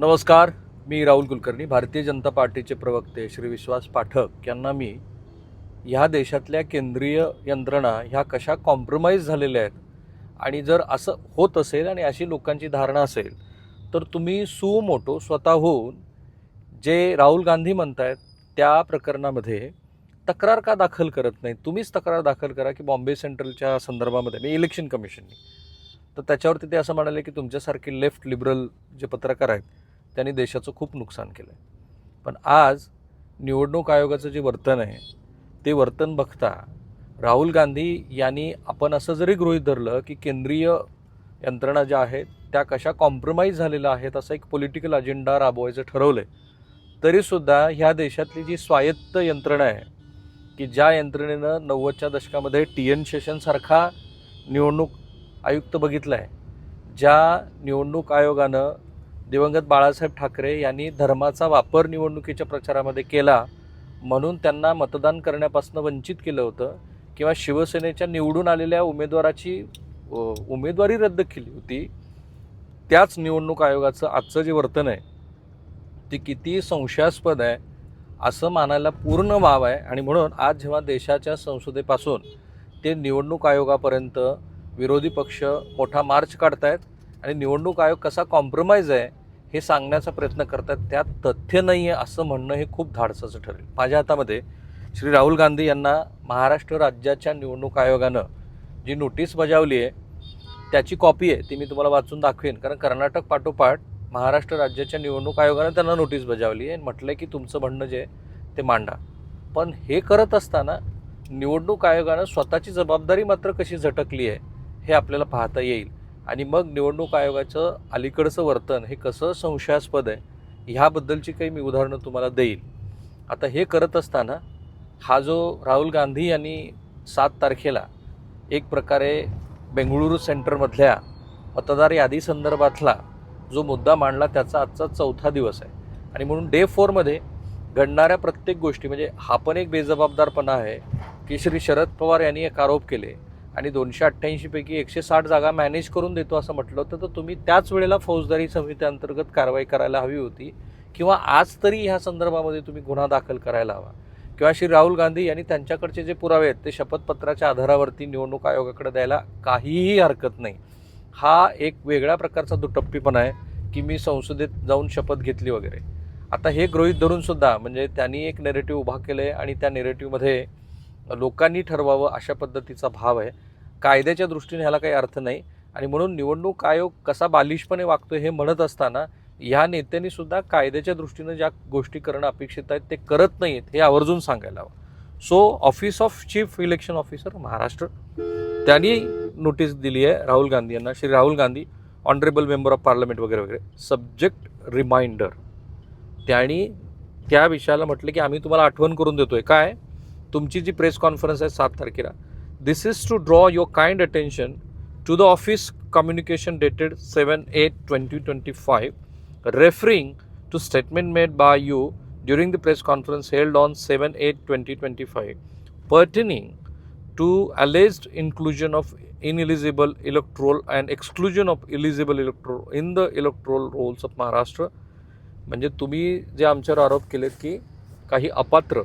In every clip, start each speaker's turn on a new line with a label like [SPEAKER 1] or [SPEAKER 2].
[SPEAKER 1] नमस्कार मी राहुल कुलकर्णी भारतीय जनता पार्टीचे प्रवक्ते श्री विश्वास पाठक यांना मी ह्या देशातल्या केंद्रीय यंत्रणा ह्या कशा कॉम्प्रोमाइज झालेल्या आहेत? आणि जर असं होत असेल आणि अशी लोकांची धारणा असेल तर तुम्ही सुमोटो स्वतःहून जे राहुल गांधी म्हणतायत त्या प्रकरणामध्ये तक्रार का दाखल करत नाही? तुम्हीच तक्रार दाखल करा की बॉम्बे सेंट्रलच्या संदर्भामध्ये मी इलेक्शन कमिशननी तर त्याच्यावरती ते असं म्हणाले की तुमच्यासारखे लेफ्ट लिबरल जे पत्रकार आहेत त्यांनी देशाचं खूप नुकसान केलं आहे पण आज निवडणूक आयोगाचं जे वर्तन आहे ते वर्तन बघता राहुल गांधी यांनी आपण असं जरी गृहीत धरलं की केंद्रीय यंत्रणा ज्या आहेत त्या कशा कॉम्प्रोमाइज झालेल्या आहेत असं एक पॉलिटिकल अजेंडा राबवायचं ठरवलं आहे तरीसुद्धा ह्या देशातली जी स्वायत्त यंत्रणा आहे की ज्या यंत्रणेनं नव्वदच्या दशकामध्ये टी एन शेषनसारखा निवडणूक आयुक्त बघितला आहे ज्या निवडणूक आयोगानं दिवंगत बाळासाहेब ठाकरे यांनी धर्माचा वापर निवडणुकीच्या प्रचारामध्ये केला म्हणून त्यांना मतदान करण्यापासून वंचित केलं होतं किंवा शिवसेनेच्या निवडून आलेल्या उमेदवाराची उमेदवारी रद्द केली होती त्याच निवडणूक आयोगाचं आजचं जे वर्तन आहे ते किती संशयास्पद आहे असं मानायला पूर्ण वाव आहे. आणि म्हणून आज जेव्हा देशाच्या संसदेपासून ते निवडणूक आयोगापर्यंत विरोधी पक्ष मोठा मार्च काढतायत आणि निवडणूक आयोग कसा कॉम्प्रोमाइज आहे हे सांगण्याचा प्रयत्न करतात. त्यात तथ्य नाही आहे असं म्हणणं हे खूप धाडसाचं ठरेल. माझ्या हातामध्ये श्री राहुल गांधी यांना महाराष्ट्र राज्याच्या निवडणूक आयोगानं जी नोटीस बजावली आहे त्याची कॉपी आहे ती मी तुम्हाला वाचून दाखवेन. कारण कर्नाटक पाठोपाठ महाराष्ट्र राज्याच्या निवडणूक आयोगानं त्यांना नोटीस बजावली आहे. म्हटलं म्हटलं की तुमचं म्हणणं जे आहे ते मांडा. पण हे करत असताना निवडणूक आयोगानं स्वतःची जबाबदारी मात्र कशी झटकली आहे हे आपल्याला पाहता येईल. आणि मग निवडणूक आयोगाचं अलीकडचं वर्तन हे कसं संशयास्पद आहे ह्याबद्दलची काही मी उदाहरणं तुम्हाला देईल. आता हे करत असताना हा जो राहुल गांधी यांनी सात तारखेला एक प्रकारे बेंगळुरू सेंटरमधल्या मतदार यादी संदर्भातला जो मुद्दा मांडला त्याचा आजचा चौथा दिवस आहे. आणि म्हणून डे फोरमध्ये घडणाऱ्या प्रत्येक गोष्टी म्हणजे हा पण एक बेजबाबदारपणा आहे की श्री शरद पवार यांनी एक आरोप केले आणि दोनशे अठ्ठ्याऐंशीपैकी एकशे साठ जागा मॅनेज करून देतो असं म्हटलं होतं तर तुम्ही त्याच वेळेला फौजदारी संहितेअंतर्गत कारवाई करायला हवी होती किंवा आज तरी ह्या संदर्भामध्ये तुम्ही गुन्हा दाखल करायला हवा? किंवा श्री राहुल गांधी यांनी त्यांच्याकडचे जे पुरावे आहेत ते शपथपत्राच्या आधारावरती निवडणूक आयोगाकडे द्यायला काहीही हरकत नाही. हा एक वेगळ्या प्रकारचा दुटप्पीपणा आहे की मी संसदेत जाऊन शपथ घेतली वगैरे. आता हे गृहीत धरून सुद्धा म्हणजे त्यांनी एक नेरेटिव्ह उभा केलं आहे आणि त्या नेरेटिव्हमध्ये लोकांनी ठरवावं अशा पद्धतीचा भाव आहे. कायद्याच्या दृष्टीने ह्याला काही अर्थ नाही. आणि म्हणून निवडणूक आयोग कसा बालिशपणे वागतो हे म्हणत असताना ह्या नेत्यांनी सुद्धा कायद्याच्या दृष्टीनं ज्या गोष्टी करणं अपेक्षित आहेत ते करत नाहीत हे आवर्जून सांगायला हवं. So office of chief election officer Maharashtra. त्यांनी नोटीस दिली आहे राहुल गांधी यांना. Shri Rahul Gandhi honourable member of parliament वगैरे वगैरे. सब्जेक्ट रिमाइंडर त्यांनी त्या विषयाला म्हटलं की आम्ही तुम्हाला आठवण करून देतोय. काय? तुमची जी प्रेस कॉन्फरन्स आहे सात तारखेला. This is to draw your kind attention to the office communication dated seven eight twenty twenty five referring to statement made during the press conference held on 7 8 2025 pertaining to alleged inclusion of ineligible electoral and exclusion of eligible electoral in the electoral rolls of Maharashtra म्हणजे तुम्ही जे आमच्यावर आरोप केलेत की काही अपात्र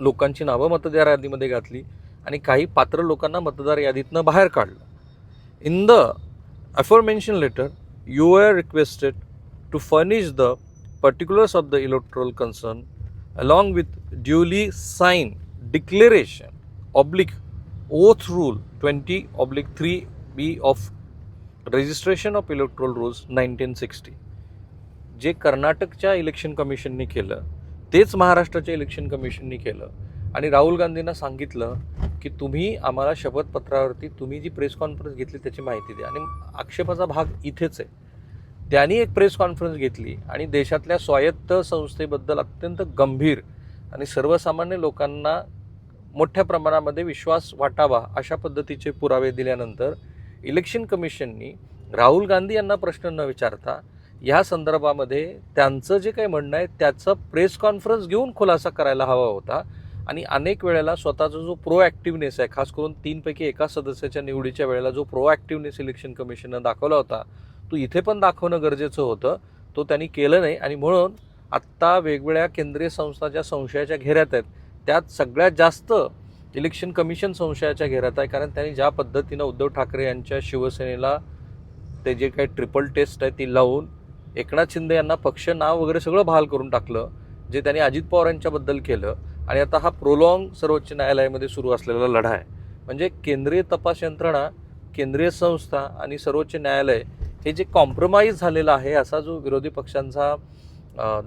[SPEAKER 1] लोकांची नावं मतदार यादीमध्ये घातली आणि काही पात्र लोकांना मतदार यादीतनं बाहेर काढलं. In the aforementioned letter you are requested to furnish the particulars of the electoral concern along with duly sign declaration oblique oath rule twenty oblique three B of registration of electoral rules nineteen sixty जे कर्नाटकच्या election कमिशननी केलं तेच महाराष्ट्राच्या election कमिशननी केलं. आणि राहुल गांधींना सांगितलं की तुम्ही आम्हाला शपथपत्रावरती तुम्ही जी प्रेस कॉन्फरन्स घेतली त्याची माहिती द्या. आणि आक्षेपाचा भाग इथेच आहे. त्यांनी एक प्रेस कॉन्फरन्स घेतली आणि देशातल्या स्वायत्त संस्थेबद्दल अत्यंत गंभीर आणि सर्वसामान्य लोकांना मोठ्या प्रमाणामध्ये विश्वास वाटावा अशा पद्धतीचे पुरावे दिल्यानंतर इलेक्शन कमिशननी राहुल गांधी यांना प्रश्न न विचारता या संदर्भामध्ये त्यांचं जे काही म्हणणं आहे त्याचं प्रेस कॉन्फरन्स घेऊन खुलासा करायला हवा होता. आणि अनेक वेळेला स्वतःचा जो प्रो ॲक्टिव्हनेस आहे खास करून तीनपैकी एका सदस्याच्या निवडीच्या वेळेला जो प्रोॲक्टिव्हनेस इलेक्शन कमिशननं दाखवला होता तो इथे पण दाखवणं गरजेचं होतं. तो त्यांनी केलं नाही आणि म्हणून आत्ता वेगवेगळ्या केंद्रीय संस्था ज्या संशयाच्या घेऱ्यात आहेत त्यात सगळ्यात जास्त इलेक्शन कमिशन संशयाच्या घेऱ्यात आहे. कारण त्यांनी ज्या पद्धतीनं उद्धव ठाकरे यांच्या शिवसेनेला ते जे काही ट्रिपल टेस्ट आहे ती लावून एकनाथ शिंदे यांना पक्ष नाव वगैरे सगळं बहाल करून टाकलं जे त्यांनी अजित पवार यांच्याबद्दल केलं. आणि आता हा प्रोलॉंग सर्वोच्च न्यायालयामध्ये सुरू असलेला लढा आहे. म्हणजे केंद्रीय तपास यंत्रणा केंद्रीय संस्था आणि सर्वोच्च न्यायालय हे जे कॉम्प्रोमाइज झालेलं आहे असा जो विरोधी पक्षांचा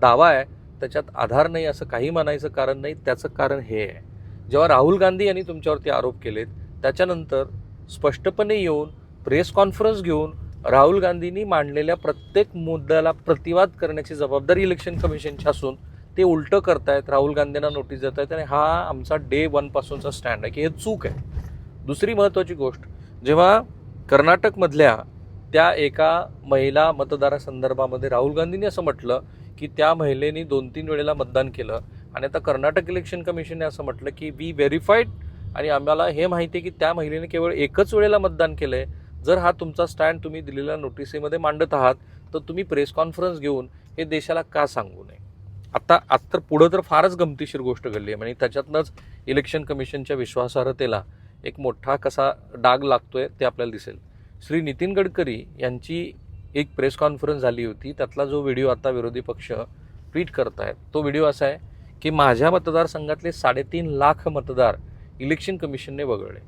[SPEAKER 1] दावा आहे त्याच्यात आधार नाही असं काही म्हणायचं कारण नाही त्याचं कारण हे आहे. जेव्हा राहुल गांधी यांनी तुमच्यावरती आरोप केलेत त्याच्यानंतर स्पष्टपणे येऊन प्रेस कॉन्फरन्स घेऊन राहुल गांधींनी मांडलेल्या प्रत्येक मुद्द्याला प्रतिवाद करण्याची जबाबदारी इलेक्शन कमिशनची असून ते उलटं करतायत राहुल गांधींना नोटीस देत आहेत आणि हा आमचा डे वनपासूनचा स्टँड आहे की हे चूक आहे. दुसरी महत्त्वाची गोष्ट जेव्हा कर्नाटकमधल्या त्या एका महिला मतदारासंदर्भामध्ये राहुल गांधींनी असं म्हटलं की त्या महिलेनी दोन तीन वेळेला मतदान केलं आणि आता कर्नाटक इलेक्शन कमिशनने असं म्हटलं की वी व्हेरीफाईड आणि आम्हाला हे माहिती आहे की त्या महिलेने केवळ एकच वेळेला मतदान केलं आहे जर हा तुमचा स्टँड तुम्ही दिलेल्या नोटिसीमध्ये मांडत आहात तर तुम्ही प्रेस कॉन्फरन्स घेऊन हे देशाला का सांगू नये? आता आता तर पुढं तर फारच गमतीशीर गोष्ट घडली आहे. म्हणजे त्याच्यातनंच इलेक्शन कमिशनच्या विश्वासार्हतेला एक मोठा कसा डाग लागतोय ते आपल्याला दिसेल. श्री नितीन गडकरी यांची एक प्रेस कॉन्फरन्स झाली होती. त्यातला जो व्हिडिओ आता विरोधी पक्ष ट्विट आहेत तो व्हिडिओ असा आहे की माझ्या मतदारसंघातले साडेतीन लाख मतदार इलेक्शन कमिशनने वगळले.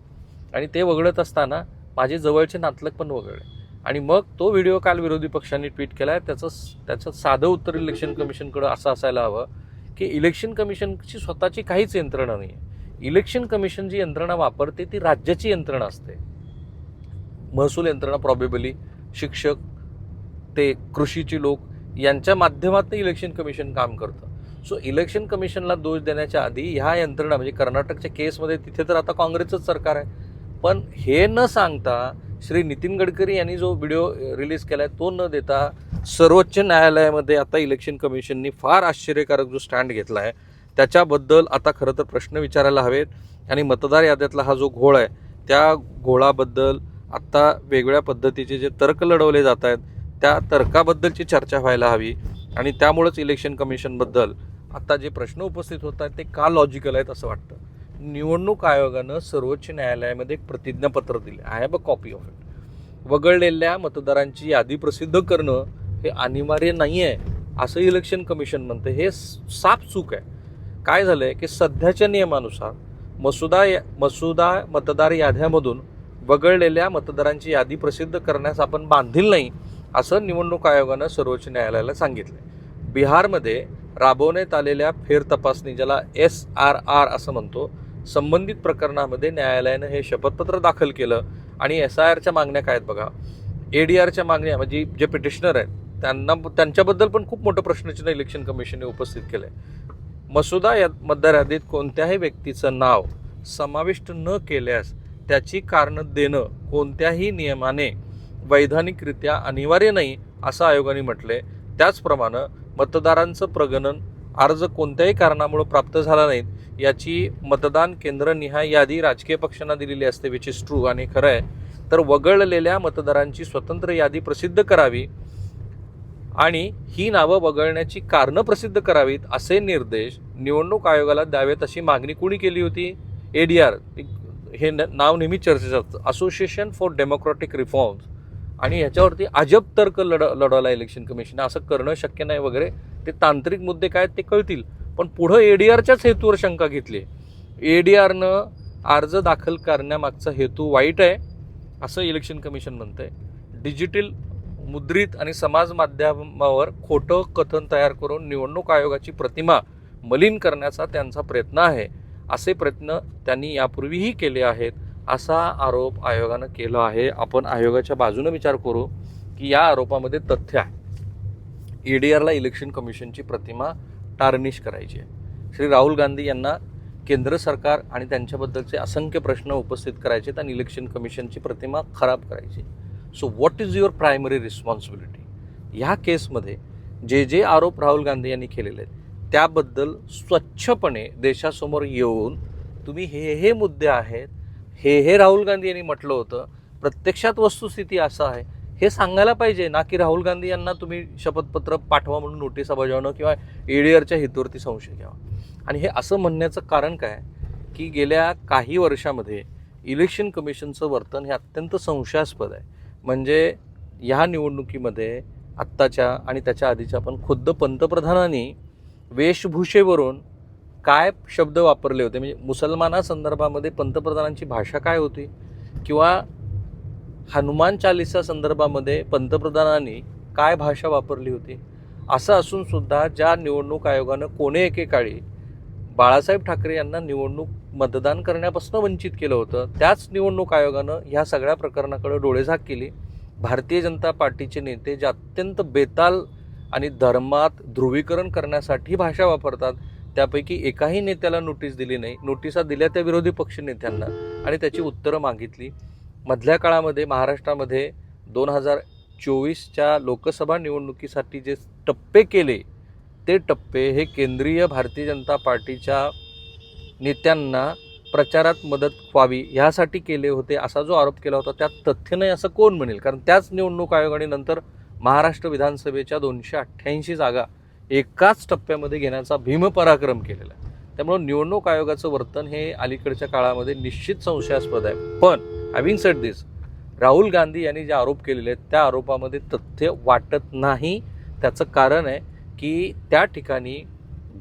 [SPEAKER 1] आणि ते वगळत असताना माझे जवळचे नातलग पण वगळले. आणि मग तो व्हिडिओ काल विरोधी पक्षांनी ट्विट केला आहे त्याचं त्याचं साधं उत्तर इलेक्शन कमिशनकडं असं असायला हवं की इलेक्शन कमिशनची स्वतःची काहीच यंत्रणा नाही आहे इलेक्शन कमिशन जी यंत्रणा वापरते ती राज्याची यंत्रणा असते. महसूल यंत्रणा प्रॉबेबली शिक्षक ते कृषीची लोक यांच्या माध्यमातून इलेक्शन कमिशन काम करतं. सो इलेक्शन कमिशनला दोष देण्याच्या आधी ह्या यंत्रणा म्हणजे कर्नाटकच्या केसमध्ये तिथे तर आता काँग्रेसच सरकार आहे. पण हे न सांगता श्री नितीन गडकरी यांनी जो व्हिडिओ रिलीज केला आहे तो न देता सर्वोच्च न्यायालयामध्ये आता इलेक्शन कमिशननी फार आश्चर्यकारक जो स्टँड घेतला आहे त्याच्याबद्दल आता खरं तर प्रश्न विचारायला हवेत. आणि मतदार याद्यातला हा जो घोळ आहे त्या घोळाबद्दल आत्ता वेगवेगळ्या पद्धतीचे जे तर्क लढवले जात आहेत त्या तर्काबद्दलची चर्चा व्हायला हवी. आणि त्यामुळंच इलेक्शन कमिशनबद्दल आत्ता जे प्रश्न उपस्थित होत आहेत ते का लॉजिकल आहेत असं वाटतं? निवडणूक आयोगानं सर्वोच्च न्यायालयामध्ये एक प्रतिज्ञापत्र दिले. I have a copy of it वगळलेल्या मतदारांची यादी प्रसिद्ध करणं हे अनिवार्य नाही आहे असं इलेक्शन कमिशन म्हणतं. हे साफ चूक आहे. काय झालं आहे की सध्याच्या नियमानुसार मसुदा या- मसुदा मतदार याद्यामधून वगळलेल्या मतदारांची यादी प्रसिद्ध करण्यास आपण बांधील नाही असं निवडणूक आयोगानं सर्वोच्च न्यायालयाला सांगितलं बिहारमध्ये राबवण्यात आलेल्या फेरतपासणी ज्याला एस आर आर असं म्हणतो संबंधित प्रकरणामध्ये न्यायालयानं हे शपथपत्र दाखल केलं आणि एस आय आरच्या मागण्या काय आहेत बघा. ए डी आरच्या मागण्या म्हणजे जे पिटिशनर आहेत त्यांना त्यांच्याबद्दल पण खूप मोठं प्रश्नचिन्ह इलेक्शन कमिशनने उपस्थित केलं आहे मसुदा या मतदार यादीत कोणत्याही व्यक्तीचं नाव समाविष्ट न केल्यास त्याची कारणं देणं कोणत्याही नियमाने वैधानिकरित्या अनिवार्य नाही असं आयोगाने म्हटले त्याचप्रमाणे मतदारांचं प्रगणन अर्ज कोणत्याही कारणामुळे प्राप्त झाला नाहीत याची मतदान केंद्रनिहाय यादी राजकीय पक्षांना दिलेली असते विच इज ट्रू आणि खरं आहे. तर वगळलेल्या मतदारांची स्वतंत्र यादी प्रसिद्ध करावी आणि ही नावं वगळण्याची कारणं प्रसिद्ध करावीत असे निर्देश निवडणूक आयोगाला द्यावेत अशी मागणी कुणी केली होती? ए डी आर हे न- नाव नेहमी चर्चेत असतं. असोसिएशन फॉर डेमोक्रॅटिक रिफॉर्म्स आणि ह्याच्यावरती अजब तर्क लढ लढवला इलेक्शन कमिशन असं करणं शक्य नाही वगैरे. ते तांत्रिक मुद्दे काय आहेत ते कळतील. पण पुढं ए डी आरच्याच हेतूवर शंका घेतली. ए डी आरनं अर्ज दाखल करण्यामागचा हेतू वाईट आहे असं इलेक्शन कमिशन म्हणतंय. डिजिटल मुद्रित आणि समाज माध्यमावर खोटं कथन तयार करून निवडणूक आयोगाची प्रतिमा मलिन करण्याचा त्यांचा प्रयत्न आहे. असे प्रयत्न त्यांनी यापूर्वीही केले आहेत असा आरोप आयोगानं केला आहे. आपण आयोगाच्या बाजूनं विचार करू की या आरोपामध्ये तथ्य आहे. ई डी आरला इलेक्शन कमिशनची प्रतिमा टार्निश करायची आहे. श्री राहुल गांधी यांना केंद्र सरकार आणि त्यांच्याबद्दलचे असंख्य प्रश्न उपस्थित करायचे आणि इलेक्शन कमिशनची प्रतिमा खराब करायची. So what is your primary responsibility ह्या केसमध्ये जे जे आरोप राहुल गांधी यांनी केलेले आहेत त्याबद्दल स्वच्छपणे देशासमोर येऊन तुम्ही हे हे मुद्दे आहेत हे हे राहुल गांधी यांनी म्हटलं होतं प्रत्यक्षात वस्तुस्थिती असं आहे हे सांगायला पाहिजे ना की राहुल गांधी यांना तुम्ही शपथपत्र पाठवा म्हणून नोटीसा बजावणं किंवा एडीआरच्या हेतूवरती संशय घ्यावा. आणि हे असं म्हणण्याचं कारण काय? की गेल्या काही वर्षामध्ये इलेक्शन कमिशनचं वर्तन हे अत्यंत संशयास्पद आहे. म्हणजे ह्या निवडणुकीमध्ये आत्ताच्या आणि त्याच्या आधीच्या पण खुद्द पंतप्रधानांनी वेशभूषेवरून काय शब्द वापरले होते? म्हणजे मुसलमानासंदर्भामध्ये पंतप्रधानांची भाषा काय होती? किंवा हनुमान चालिसा संदर्भामध्ये पंतप्रधानांनी काय भाषा वापरली होती? असं असून सुद्धा ज्या निवडणूक आयोगानं कोणे एकेकाळी बाळासाहेब ठाकरे यांना निवडणूक मतदान करण्यापासून वंचित केलं होतं त्याच निवडणूक आयोगानं ह्या सगळ्या प्रकरणाकडे डोळेझाक केली. भारतीय जनता पार्टीचे नेते जे अत्यंत बेताल आणि धर्मात ध्रुवीकरण करण्यासाठी भाषा वापरतात त्यापैकी एकाही नेत्याला नोटीस दिली नाही. नोटिसा दिल्या त्या विरोधी पक्ष नेत्यांना आणि त्याची उत्तरं मागितली. मधल्या काळामध्ये महाराष्ट्रामध्ये दोन हजार चोवीसच्या लोकसभा निवडणुकीसाठी जे टप्पे केले ते टप्पे हे केंद्रीय भारतीय जनता पार्टीच्या नेत्यांना प्रचारात मदत व्हावी ह्यासाठी केले होते असा जो आरोप केला होता त्यात तथ्य नाही असं कोण म्हणेल? कारण त्याच निवडणूक आयोगाने नंतर महाराष्ट्र विधानसभेच्या दोनशे अठ्ठ्याऐंशी जागा एकाच टप्प्यामध्ये घेण्याचा भीमपराक्रम केलेला आहे. त्यामुळं निवडणूक आयोगाचं वर्तन हे अलीकडच्या काळामध्ये निश्चित संशयास्पद आहे. पण having set this Rahul Gandhi यांनी जे आरोप केलेले आहेत त्या आरोपामध्ये तथ्य वाटत नाही. त्याचं कारण आहे की त्या ठिकाणी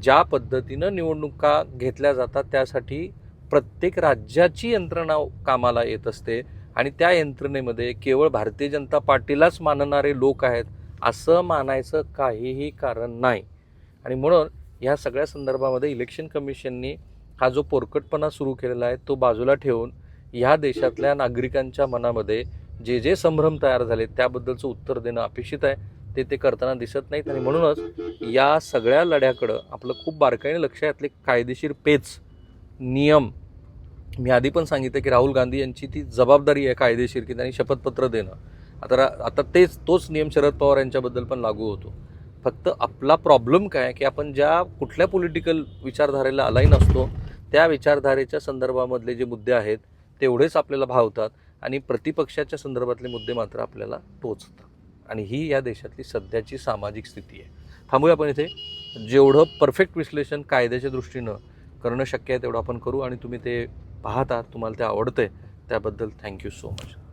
[SPEAKER 1] ज्या पद्धतीनं निवडणुका घेतल्या जातात त्यासाठी प्रत्येक राज्याची यंत्रणा कामाला येत असते आणि त्या यंत्रणेमध्ये केवळ भारतीय जनता पार्टीलाच मानणारे लोक आहेत असं मानायचं काहीही कारण नाही. आणि म्हणून ह्या सगळ्या संदर्भामध्ये इलेक्शन कमिशननी हा जो पोरकटपणा सुरू केलेला आहे तो बाजूला ठेवून ह्या देशातल्या नागरिकांच्या मनामध्ये जे जे संभ्रम तयार झाले त्याबद्दलचं उत्तर देणं अपेक्षित आहे. ते ते करताना दिसत नाहीत आणि म्हणूनच या सगळ्या लढ्याकडं आपलं खूप बारकाईने लक्ष यातले कायदेशीर पेच नियम. मी आधी पण सांगितलं की राहुल गांधी यांची ती जबाबदारी आहे कायदेशीर की त्यांनी शपथपत्र देणं. आता आता तेच तोच नियम शरद पवार यांच्याबद्दल पण लागू होतो. फक्त आपला प्रॉब्लेम काय की आपण ज्या कुठल्या पॉलिटिकल विचारधारेला अलाईन असतो त्या विचारधारेच्या संदर्भामधले जे मुद्दे आहेत तेवढेच आपल्याला भावतात आणि प्रतिपक्षाच्या संदर्भातले मुद्दे मात्र आपल्याला टोचतात. आणि ही या देशातली सध्याची सामाजिक स्थिती आहे. थांबूया आपण इथे. जेवढं परफेक्ट विश्लेषण कायद्याच्या दृष्टीनं करणं शक्य आहे तेवढं आपण करू आणि तुम्ही ते पाहता तुम्हाला ते आवडतंय त्याबद्दल थँक्यू सो मच